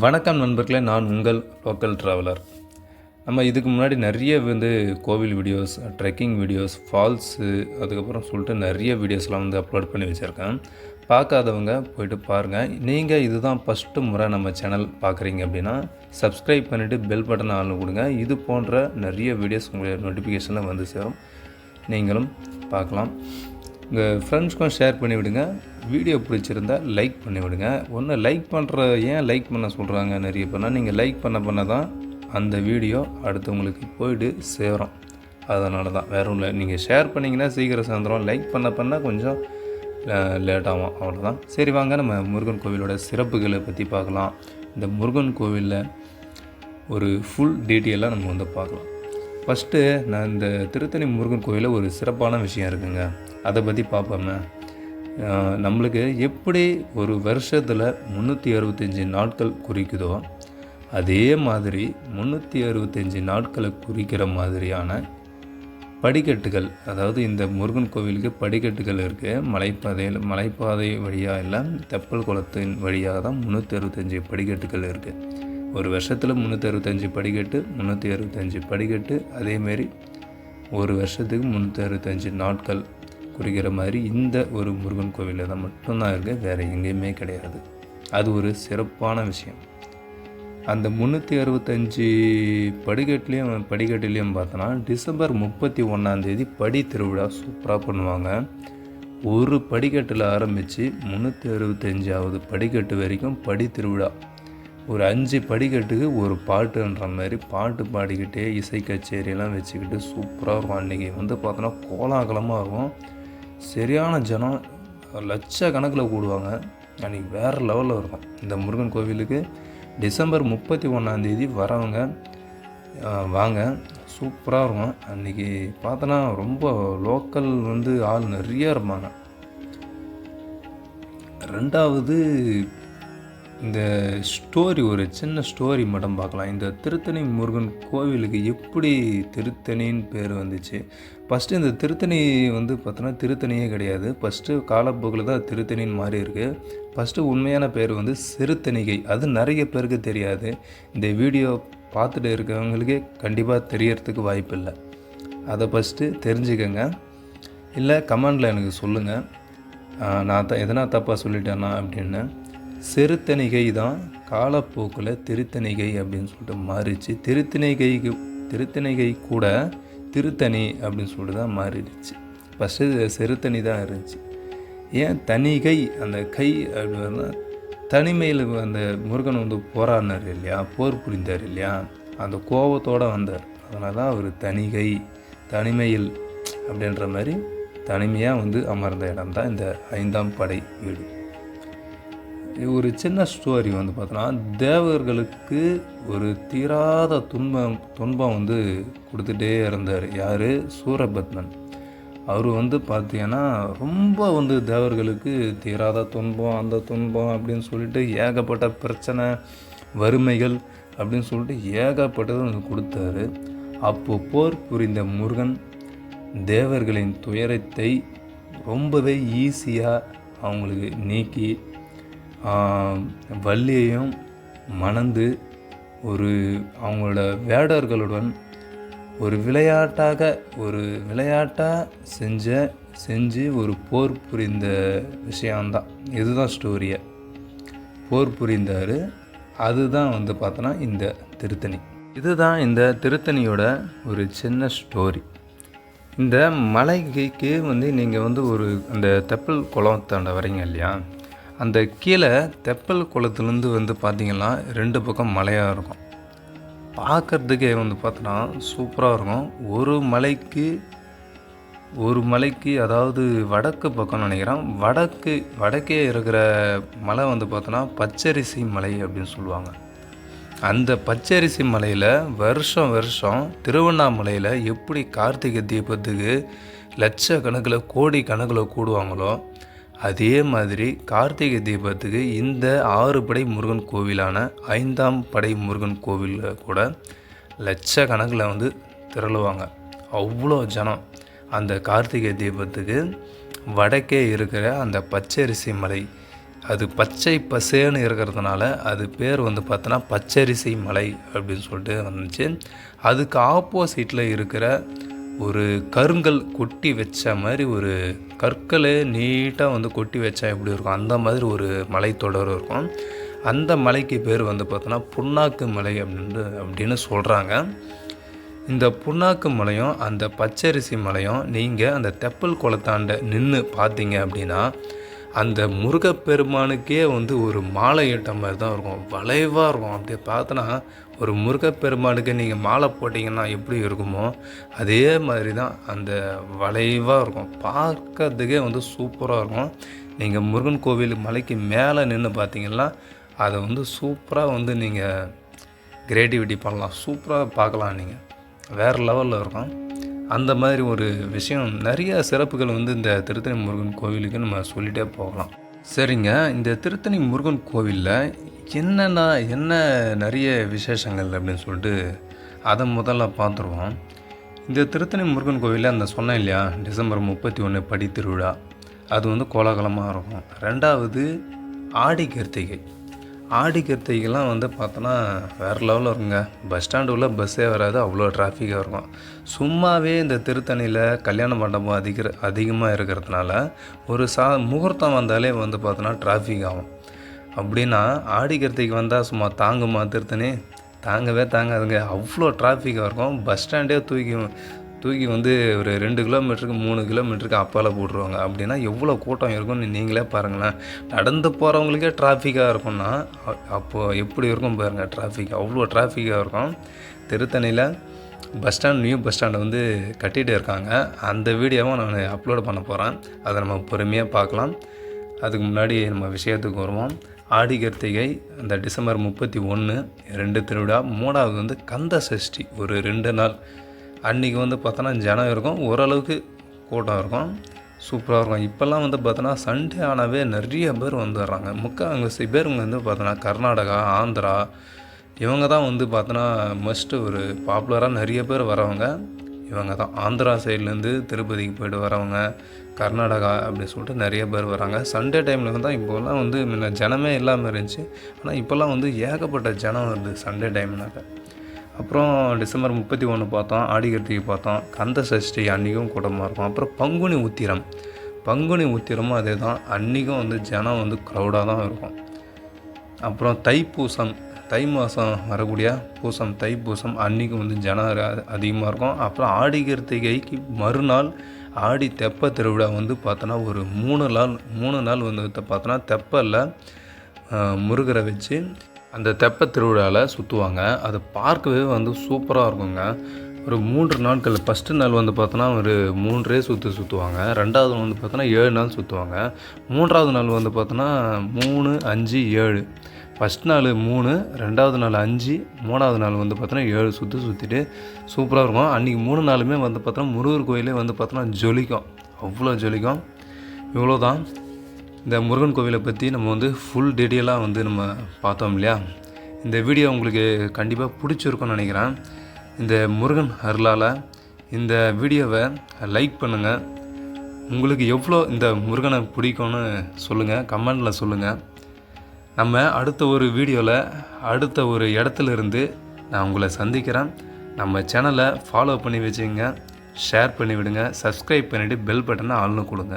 வணக்கம் நண்பர்களே நான் உங்கள் லோக்கல் ட்ராவலர் நம்ம இதுக்கு முன்னாடி நிறைய வந்து கோவில் வீடியோஸ் ட்ரெக்கிங் வீடியோஸ் ஃபால்ஸு அதுக்கப்புறம் சொல்லிட்டு நிறைய வீடியோஸ்லாம் வந்து அப்லோட் பண்ணி வச்சுருக்கேன். பார்க்காதவங்க போயிட்டு பாருங்கள் நீங்கள் இதுதான் ஃபஸ்ட்டு முறை நம்ம சேனல் பார்க்குறீங்க அப்படின்னா சப்ஸ்கிரைப் பண்ணிவிட்டு பெல் பட்டன் ஆன் கொடுங்க. இது போன்ற நிறைய வீடியோஸ் உங்களுடைய நோட்டிஃபிகேஷனில் வந்து சேரும். நீங்களும் பார்க்கலாம். உங்கள் ஃப்ரெண்ட்ஸ்க்கும் ஷேர் பண்ணிவிடுங்க. வீடியோ பிடிச்சிருந்தா லைக் பண்ணி விடுங்க ஒன்று லைக் பண்ணுற ஏன் லைக் பண்ண சொல்கிறாங்க நிறைய பண்ணால் நீங்கள் லைக் பண்ண பண்ண தான் அந்த வீடியோ அடுத்தவங்களுக்கு போயிட்டு சேரும். அதனால தான். வேற இல்லை. நீங்கள் ஷேர் பண்ணிங்கன்னா சீக்கிரம் சேர்ந்துடும் லைக் பண்ண பண்ண கொஞ்சம் லேட் ஆகும். அவ்வளோதான் சரி வாங்க நம்ம முருகன் கோவிலோட சிறப்புகளை பற்றி பார்க்கலாம். இந்த முருகன் கோவிலில் ஒரு ஃபுல் டீட்டெயிலாக நம்ம வந்து பார்க்கலாம். ஃபஸ்ட்டு நான் இந்த திருத்தணி முருகன் கோயிலில் ஒரு சிறப்பான விஷயம் இருக்குங்க. அதை பற்றி பார்ப்போமே. நம்மளுக்கு எப்படி ஒரு வருஷத்தில் முந்நூற்றி அறுபத்தஞ்சி நாட்கள் குறிக்குதோ அதே மாதிரி முந்நூற்றி அறுபத்தஞ்சி நாட்களை குறிக்கிற மாதிரியான படிக்கட்டுகள் அதாவது இந்த முருகன் கோவிலுக்கு படிக்கட்டுகள் இருக்குது மலைப்பாதையில் மலைப்பாதை வழியாக இல்லை தெப்பல் குளத்தின் வழியாக தான் முந்நூற்றி அறுபத்தஞ்சி படிக்கட்டுகள் இருக்குது ஒரு வருஷத்தில் முந்நூற்றி அறுபத்தஞ்சி படிக்கட்டு முந்நூற்றி அறுபத்தஞ்சி படிக்கட்டு அதேமாரி ஒரு வருஷத்துக்கு முந்நூற்றி அறுபத்தஞ்சி நாட்கள் குறிக்கிற மாதிரி இந்த ஒரு முருகன் கோவிலில் தான் மட்டும்தான் இருக்குது வேறு எங்கேயுமே கிடையாது. அது ஒரு சிறப்பான விஷயம். அந்த முந்நூற்றி அறுபத்தஞ்சி படிக்கட்டுலேயும் படிக்கட்டுலேயும் பார்த்தோன்னா டிசம்பர் முப்பத்தி ஒன்றாந்தேதி படி திருவிழா சூப்பராக பண்ணுவாங்க. ஒரு படிக்கட்டில் ஆரம்பித்து முந்நூற்றி அறுபத்தஞ்சாவது படிக்கட்டு வரைக்கும் படி திருவிழா. ஒரு அஞ்சு படிக்கட்டுக்கு ஒரு பாட்டுன்ற மாதிரி பாட்டு பாடிக்கிட்டே இசை கச்சேரியெல்லாம் வச்சுக்கிட்டு சூப்பராக இருக்கும். அன்றைக்கி வந்து பார்த்தோன்னா கோலாகலமாக இருக்கும். சரியான ஜனம் லட்சக்கணக்கில் கூடுவாங்க. அன்றைக்கி வேறு லெவலில் இருக்கும். இந்த முருகன் கோவிலுக்கு டிசம்பர் முப்பத்தி ஒன்றாந்தேதி வரவங்க வாங்க. சூப்பராக இருக்கும். அன்றைக்கி பார்த்தோன்னா ரொம்ப லோக்கல் வந்து ஆள் நிறைய இருப்பாங்க. ரெண்டாவது இந்த ஸ்டோரி ஒரு சின்ன ஸ்டோரி மட்டும் பார்க்கலாம். இந்த திருத்தணி முருகன் கோவிலுக்கு எப்படி திருத்தணின்னு பேர் வந்துச்சு? ஃபஸ்ட்டு இந்த திருத்தணி வந்து பார்த்தோன்னா திருத்தணியே கிடையாது. ஃபஸ்ட்டு காலப்போக்கில் தான் திருத்தணின்னு மாறி இருக்குது ஃபஸ்ட்டு உண்மையான பேர் வந்து சிறுத்தணிகை. அது நிறைய பேருக்கு தெரியாது. இந்த வீடியோ பார்த்துட்டு இருக்கவங்களுக்கே கண்டிப்பாக தெரியறதுக்கு வாய்ப்பு இல்லை. அதை ஃபஸ்ட்டு தெரிஞ்சுக்கங்க. இல்லை கமெண்டில் எனக்கு சொல்லுங்கள் நான் த எதனா தப்பாக சொல்லிட்டேன்னா அப்படின்னு. சிறுத்தணிகை தான் காலப்போக்கில் திருத்தணிகை அப்படின்னு சொல்லிட்டு மாறிச்சு திருத்தணிகைக்கு திருத்தணிகை கூட திருத்தணி அப்படின்னு சொல்லிட்டு தான் மாறிடுச்சு. ஃபஸ்ட்டு சிறுத்தணி தான் இருந்துச்சு. ஏன் தனிகை அந்த கை அப்படின்னா தனிமையில் அந்த முருகன் வந்து போராடினார் இல்லையா? போர் புரிந்தார் இல்லையா? அந்த கோபத்தோடு வந்தார். அதனால தான் அவர் தனிகை தனிமையில் அப்படின்ற மாதிரி தனிமையாக வந்து அமர்ந்த இடம் தான் இந்த ஐந்தாம் படை வீடு. ஒரு சின்ன ஸ்டோரி வந்து பார்த்தோன்னா தேவர்களுக்கு ஒரு தீராத துன்பம் துன்பம் வந்து கொடுத்துட்டே இருந்தார். யார்? சூரபத்மன். அவர் வந்து பார்த்தீங்கன்னா ரொம்ப வந்து தேவர்களுக்கு தீராத துன்பம் அந்த துன்பம் அப்படின்னு சொல்லிட்டு ஏகப்பட்ட பிரச்சனை வறுமைகள் அப்படின்னு சொல்லிட்டு ஏகப்பட்டது வந்து கொடுத்தாரு. அப்போது போர் புரிந்த முருகன் தேவர்களின் துயரத்தை ரொம்பவே ஈஸியாக அவங்களுக்கு நீக்கி வள்ளியையும் மணந்து ஒரு அவங்களோட வேடர்களுடன் ஒரு விளையாட்டாக ஒரு விளையாட்டாக செஞ்ச செஞ்சு ஒரு போர் புரிந்த விஷயந்தான் இதுதான் ஸ்டோரியை போர் புரிந்தார். அதுதான் வந்து பார்த்தோன்னா இந்த திருத்தணி. இதுதான் இந்த திருத்தணியோட ஒரு சின்ன ஸ்டோரி இந்த மலைக்கு வந்து நீங்கள் வந்து ஒரு அந்த தெப்பல் குளத்தாண்ட வரீங்க இல்லையா? அந்த கீழே தெப்பல் குளத்துலேருந்து வந்து பார்த்தீங்கன்னா ரெண்டு பக்கம் மலையாக இருக்கும். பார்க்கறதுக்கே வந்து பார்த்தோன்னா சூப்பராக இருக்கும். ஒரு மலைக்கு ஒரு மலைக்கு அதாவது வடக்கு பக்கம் நினைக்கிறேன். வடக்கு வடக்கே இருக்கிற மலை வந்து பார்த்தோன்னா பச்சரிசி மலை அப்படின்னு சொல்லுவாங்க. அந்த பச்சரிசி மலையில் வருஷம் வருஷம் திருவண்ணாமலையில் எப்படி கார்த்திகை தீபத்துக்கு லட்சக்கணக்கில் கோடி கணக்கில் கூடுவாங்களோ அதே மாதிரி கார்த்திகை தீபத்துக்கு இந்த ஆறு படை முருகன் கோவிலான ஐந்தாம் படை முருகன் கோவிலில் கூட லட்சக்கணக்கில் வந்து திரளுவாங்க. அவ்வளோ ஜனம். அந்த கார்த்திகை தீபத்துக்கு வடக்கே இருக்கிற அந்த பச்சரிசி மலை. அது பச்சை பசேன்னு இருக்கிறதுனால அது பேர் வந்து பார்த்தோன்னா பச்சரிசி மலை அப்படின்னு சொல்லிட்டு வந்துச்சு. அதுக்கு ஆப்போசிட்டில் இருக்கிற ஒரு கருங்கல் கொட்டி வச்ச மாதிரி ஒரு கற்களை நீட்டாக வந்து கொட்டி வச்சா எப்படி இருக்கும்? அந்த மாதிரி ஒரு மலைத்தொடர் இருக்கும். அந்த மலைக்கு பேர் வந்து பார்த்தோன்னா புண்ணாக்கு மலை அப்படின்னு அப்படின்னு சொல்கிறாங்க இந்த புண்ணாக்கு மலையும் அந்த பச்சரிசி மலையும் நீங்கள் அந்த தெப்பல் குளத்தாண்ட நின்று பார்த்தீங்க அப்படின்னா அந்த முருகப்பெருமானுக்கே வந்து ஒரு மாலை இட்ட மாதிரி தான் இருக்கும். வளைவாக இருக்கும். அப்படியே பார்த்தோன்னா ஒரு முருகப்பெருமானுக்கு நீங்கள் மாலை போட்டிங்கன்னா எப்படி இருக்குமோ அதே மாதிரி தான் அந்த வளைவாக இருக்கும். பார்க்கறதுக்கே வந்து சூப்பராக இருக்கும். நீங்கள் முருகன் கோவில் மலைக்கு மேலே நின்று பார்த்தீங்கன்னா அதை வந்து சூப்பராக வந்து நீங்கள் கிரியேட்டிவிட்டி பண்ணலாம். சூப்பராக பார்க்கலாம் நீங்கள் வேறு லெவலில் இருக்கும். அந்த மாதிரி ஒரு விஷயம் நிறைய சிறப்புகள் வந்து இந்த திருத்தணி முருகன் கோவிலுக்கு நம்ம சொல்லிகிட்டே போகலாம். சரிங்க. இந்த திருத்தணி முருகன் கோவிலில் என்னென்ன என்ன நிறைய விசேஷங்கள் அப்படின்னு சொல்லிட்டு அதை முதல்ல பார்த்துருவோம். இந்த திருத்தணி முருகன் கோவிலில் அந்த சொன்னேன் இல்லையா? டிசம்பர் முப்பத்தி ஒன்று படி திருவிழா. அது வந்து கோலாகலமாக இருக்கும். ரெண்டாவது ஆடி கார்த்திகை. ஆடி வந்து பார்த்தோன்னா வேறு லெவலில் இருக்குங்க. பஸ் ஸ்டாண்டு உள்ள பஸ்ஸே வராது அவ்வளோ டிராஃபிக்காக இருக்கும். சும்மாவே இந்த திருத்தணியில் கல்யாண மண்டபம் அதிக அதிகமாக இருக்கிறதுனால ஒரு சா முகூர்த்தம் வந்தாலே வந்து பார்த்தோன்னா டிராஃபிக் ஆகும். அப்படின்னா ஆடி வந்தால் சும்மா தாங்குமா திருத்தணி? தாங்கவே தாங்காதுங்க. அவ்வளோ டிராஃபிக்காக இருக்கும். பஸ் ஸ்டாண்டே தூக்கி தூக்கி வந்து ஒரு ரெண்டு கிலோமீட்டருக்கு மூணு கிலோமீட்டருக்கு அப்பால் போட்டுருவாங்க. அப்படின்னா எவ்வளோ கூட்டம் இருக்கும்னு நீங்களே பாருங்களேன். நடந்து போகிறவங்களுக்கே டிராஃபிக்காக இருக்கும்னா அப்போது எப்படி இருக்கும் பாருங்கள் டிராஃபிக் அவ்வளோ டிராஃபிக்காக இருக்கும். திருத்தணியில் பஸ் ஸ்டாண்ட் நியூ பஸ் ஸ்டாண்டை வந்து கட்டிகிட்டு இருக்காங்க. அந்த வீடியோவும் நான் அப்லோட் பண்ண போகிறேன் அதை நம்ம பொறுமையாக பார்க்கலாம். அதுக்கு முன்னாடி நம்ம விஷயத்துக்கு வருவோம். ஆடி கர்த்திகை அந்த டிசம்பர் முப்பத்தி ஒன்று ரெண்டு திருவிழா மூணாவது வந்து கந்த சஷ்டி ஒரு ரெண்டு நாள். அன்றைக்கி வந்து பார்த்தோன்னா ஜனம் இருக்கும் ஓரளவுக்கு கூட்டம் இருக்கும் சூப்பராக இருக்கும். இப்போல்லாம் வந்து பார்த்தோன்னா சண்டே ஆனாவே நிறைய பேர் வந்துடுறாங்க. முக்கால்வாசி பேர் இங்கே வந்து பார்த்தோன்னா கர்நாடகா ஆந்திரா இவங்க தான் வந்து பார்த்தோன்னா மஸ்ட்டு ஒரு பாப்புலராக நிறைய பேர் வரவங்க. இவங்க தான். ஆந்திரா சைட்லேருந்து திருப்பதிக்கு போயிட்டு வரவங்க கர்நாடகா அப்படின்னு சொல்லிட்டு நிறைய பேர் வராங்க. சண்டே டைமில் தான் இப்போல்லாம் வந்து முன்ன ஜனமே இல்லாமல் இருந்துச்சு. ஆனால் இப்போல்லாம் வந்து ஏகப்பட்ட ஜனம் வருது சண்டே டைம்னாக்க அப்புறம் டிசம்பர் முப்பத்தி ஒன்று பார்த்தோம் ஆடி பார்த்தோம். கந்த சஷ்டி அன்றைக்கும் கூட்டமாக இருக்கும் அப்புறம் பங்குனி உத்திரம். பங்குனி உத்திரமும் அதே தான் அன்றைக்கும் வந்து ஜனம் வந்து க்ரௌடாக தான் இருக்கும். அப்புறம் தைப்பூசம். தை மாதம் வரக்கூடிய பூசம் தைப்பூசம் அன்றைக்கும் வந்து ஜனம் அதிகமாக இருக்கும். அப்புறம் ஆடி கிருத்திகைக்கு மறுநாள் ஆடி தெப்ப திருவிழா வந்து பார்த்தோன்னா ஒரு மூணு நாள் மூணு நாள் வந்து பார்த்தோன்னா தெப்பலில் முருகரை வச்சு அந்த தெப்ப திருவிழாவில் சுற்றுவாங்க அது பார்க்கவே வந்து சூப்பராக இருக்குங்க. ஒரு மூன்று நாட்கள் ஃபஸ்ட்டு நாள் வந்து பார்த்தோன்னா ஒரு மூன்றே சுற்று சுற்றுவாங்க ரெண்டாவது நாள் வந்து பார்த்தோன்னா ஏழு நாள் சுற்றுவாங்க மூன்றாவது நாள் வந்து பார்த்தோன்னா மூணு அஞ்சு ஏழு. ஃபஸ்ட் நாள் மூணு ரெண்டாவது நாள் அஞ்சு மூணாவது நாள் வந்து பார்த்தோன்னா ஏழு சுற்று சுற்றிட்டு சூப்பராக இருக்கும். அன்றைக்கி மூணு நாளுமே வந்து பார்த்தோன்னா முருகர் கோயிலே வந்து பார்த்தோன்னா ஜொலிக்கும். அவ்வளோ ஜொலிக்கும். இவ்வளோ தான் இந்த முருகன் கோவிலை பற்றி நம்ம வந்து ஃபுல் டீட்டெயிலாக வந்து நம்ம பார்த்தோம் இல்லையா? இந்த வீடியோ உங்களுக்கு கண்டிப்பாக பிடிச்சிருக்கும்னு நினைக்கிறேன். இந்த முருகன் அருளால் இந்த வீடியோவை லைக் பண்ணுங்கள் உங்களுக்கு எவ்வளோ இந்த முருகனை பிடிக்கும்னு சொல்லுங்கள் கமெண்டில் சொல்லுங்கள் நம்ம அடுத்த ஒரு வீடியோவில் அடுத்த ஒரு இடத்துல இருந்து நான் உங்களை சந்திக்கிறேன். நம்ம சேனலை ஃபாலோ பண்ணி வச்சுங்க ஷேர் பண்ணி விடுங்க சப்ஸ்கிரைப் பண்ணிவிட்டு பெல் பட்டனை ஆள்னு கொடுங்க.